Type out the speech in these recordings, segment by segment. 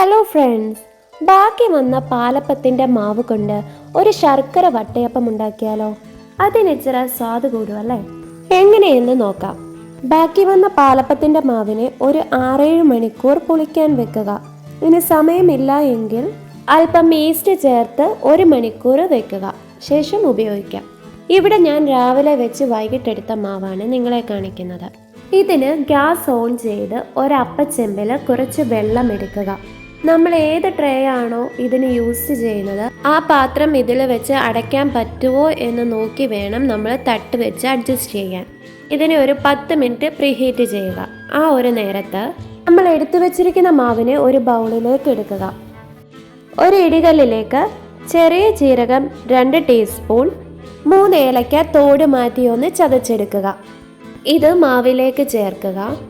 Hello friends ബാക്കി വന്ന പാലപ്പത്തിന്റെ മാവ് കൊണ്ട് ഒരു ശർക്കര വട്ടയപ്പം ഉണ്ടാക്കിയാലോ? അതിനിച്ചിര സ്വാദ് കൂടുമല്ലേ എങ്ങനെയെന്ന് നോക്കാം. ബാക്കി വന്ന പാലപ്പത്തിന്റെ മാവിനെ ഒരു ആറേഴ് മണിക്കൂർ പുളിക്കാൻ വെക്കുക. ഇനി സമയമില്ല എങ്കിൽ അല്പം ഈസ്റ്റ് ചേർത്ത് ഒരു മണിക്കൂർ വെക്കുക. ശേഷം ഉപയോഗിക്കാം. ഇവിടെ ഞാൻ രാവിലെ വെച്ച് വൈകിട്ടെടുത്ത മാവാണ് നിങ്ങളെ കാണിക്കുന്നത്. ഇതിന് ഗ്യാസ് ഓൺ ചെയ്ത് ഒരപ്പച്ചെമ്പിൽ കുറച്ച് വെള്ളം എടുക്കുക. നമ്മൾ ഏത് ട്രേ ആണോ ഇതിന് യൂസ് ചെയ്യുന്നത് ആ പാത്രം ഇതിൽ വെച്ച് അടയ്ക്കാൻ പറ്റുമോ എന്ന് നോക്കി വേണം നമ്മൾ തട്ട് വെച്ച് അഡ്ജസ്റ്റ് ചെയ്യാൻ. ഇതിനെ ഒരു പത്ത് മിനിറ്റ് പ്രീഹീറ്റ് ചെയ്യുക. ആ ഒരു നേരത്ത് നമ്മൾ എടുത്തു വെച്ചിരിക്കുന്ന മാവിനെ ഒരു ബൗളിലേക്ക് എടുക്കുക. ഒരു ഇടികല്ലിലേക്ക് ചെറിയ ജീരകം രണ്ട് ടീസ്പൂൺ മൂന്ന് ഏലക്ക തോട് മാറ്റി ഒന്ന് ചതച്ചെടുക്കുക. ഇത് മാവിലേക്ക് ചേർക്കുക.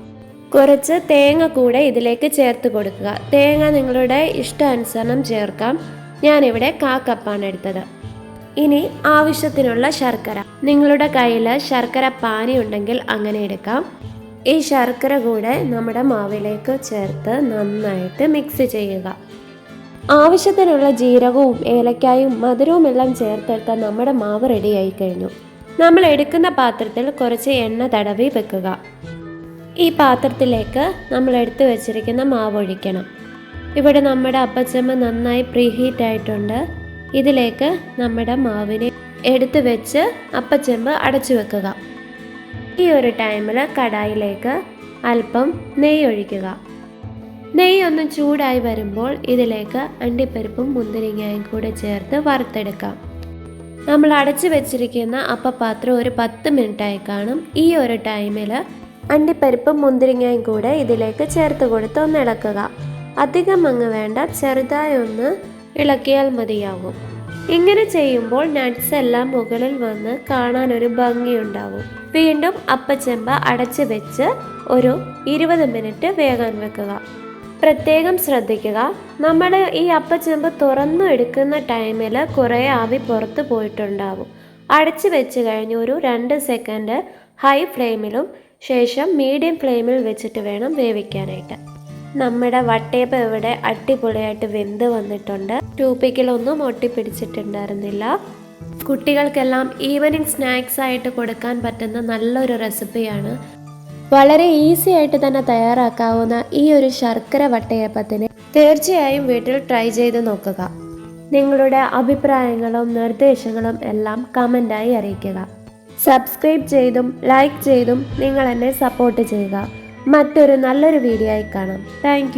കുറച്ച് തേങ്ങ കൂടെ ഇതിലേക്ക് ചേർത്ത് കൊടുക്കുക. തേങ്ങ നിങ്ങളുടെ ഇഷ്ടാനുസരണം ചേർക്കാം. ഞാനിവിടെ കാ എടുത്തത്. ഇനി ആവശ്യത്തിനുള്ള ശർക്കര. നിങ്ങളുടെ കയ്യിൽ ശർക്കര പാനി ഉണ്ടെങ്കിൽ അങ്ങനെ എടുക്കാം. ഈ ശർക്കര കൂടെ നമ്മുടെ മാവിലേക്ക് ചേർത്ത് നന്നായിട്ട് മിക്സ് ചെയ്യുക. ആവശ്യത്തിനുള്ള ജീരകവും ഏലക്കായും മധുരവും എല്ലാം ചേർത്തെടുത്ത നമ്മുടെ മാവ് റെഡിയായി കഴിഞ്ഞു. നമ്മൾ എടുക്കുന്ന പാത്രത്തിൽ കുറച്ച് എണ്ണ തടവി വെക്കുക. ഈ പാത്രത്തിലേക്ക് നമ്മൾ എടുത്തു വെച്ചിരിക്കുന്ന മാവ് ഒഴിക്കണം. ഇവിടെ നമ്മുടെ അപ്പച്ചമ്മ നന്നായി പ്രീഹീറ്റ് ആയിട്ടുണ്ട്. ഇതിലേക്ക് നമ്മുടെ മാവിനെ എടുത്തു വെച്ച് അപ്പച്ചെമ്പ് അടച്ചു വെക്കുക. ഈ ഒരു ടൈമിൽ കടായിലേക്ക് അല്പം നെയ്യ് ഒഴിക്കുക. നെയ്യ് ഒന്ന് ചൂടായി വരുമ്പോൾ ഇതിലേക്ക് അണ്ടിപ്പരിപ്പും മുന്തിരിങ്ങയും കൂടെ ചേർത്ത് വറുത്തെടുക്കാം. നമ്മൾ അടച്ചു വെച്ചിരിക്കുന്ന അപ്പപാത്രം ഒരു പത്ത് മിനിറ്റായി കാണും. ഈ ഒരു ടൈമിൽ അണ്ടിപ്പരിപ്പും മുന്തിരിങ്ങയും കൂടെ ഇതിലേക്ക് ചേർത്ത് കൊടുത്ത് ഒന്ന് ഇളക്കുക. അധികം അങ്ങ് വേണ്ട ചെറുതായി ഒന്ന് ഇളക്കിയാൽ മതിയാകും. ഇങ്ങനെ ചെയ്യുമ്പോൾ നട്ട്സ് എല്ലാം മുകളിൽ വന്ന് കാണാൻ ഒരു ഭംഗിയുണ്ടാവും. വീണ്ടും അപ്പച്ചെമ്പ അടച്ചു വെച്ച് ഒരു ഇരുപത് മിനിറ്റ് വേഗം വെക്കുക. പ്രത്യേകം ശ്രദ്ധിക്കുക നമ്മുടെ ഈ അപ്പച്ചെമ്പ് തുറന്നു എടുക്കുന്ന ടൈമിൽ കുറേ ആവി പുറത്ത് പോയിട്ടുണ്ടാവും. അടച്ചു വെച്ച് കഴിഞ്ഞ് ഒരു രണ്ട് സെക്കൻഡ് ഹൈ ഫ്ലെയിമിലും ശേഷം മീഡിയം ഫ്ലെയിമിൽ വെച്ചിട്ട് വേണം വേവിക്കാനായിട്ട്. നമ്മുടെ വട്ടയപ്പം ഇവിടെ അടിപൊളിയായിട്ട് വെന്ത് വന്നിട്ടുണ്ട്. ടൂപ്പിക്കിലൊന്നും ഒട്ടിപ്പിടിച്ചിട്ടുണ്ടായിരുന്നില്ല. കുട്ടികൾക്കെല്ലാം ഈവനിങ് സ്നാക്സ് ആയിട്ട് കൊടുക്കാൻ പറ്റുന്ന നല്ലൊരു റെസിപ്പിയാണ് വളരെ ഈസി ആയിട്ട് തന്നെ തയ്യാറാക്കാവുന്ന ഈ ഒരു ശർക്കര വട്ടയപ്പത്തിന് തീർച്ചയായും വീട്ടിൽ ട്രൈ ചെയ്ത് നോക്കുക. നിങ്ങളുടെ അഭിപ്രായങ്ങളും നിർദ്ദേശങ്ങളും എല്ലാം കമന്റായി അറിയിക്കുക. സബ്സ്ക്രൈബ് ചെയ്തും ലൈക്ക് ചെയ്തും നിങ്ങൾ എന്നെ സപ്പോർട്ട് ചെയ്യുക. മറ്റൊരു നല്ലൊരു വീഡിയോ ആയി കാണാം. താങ്ക്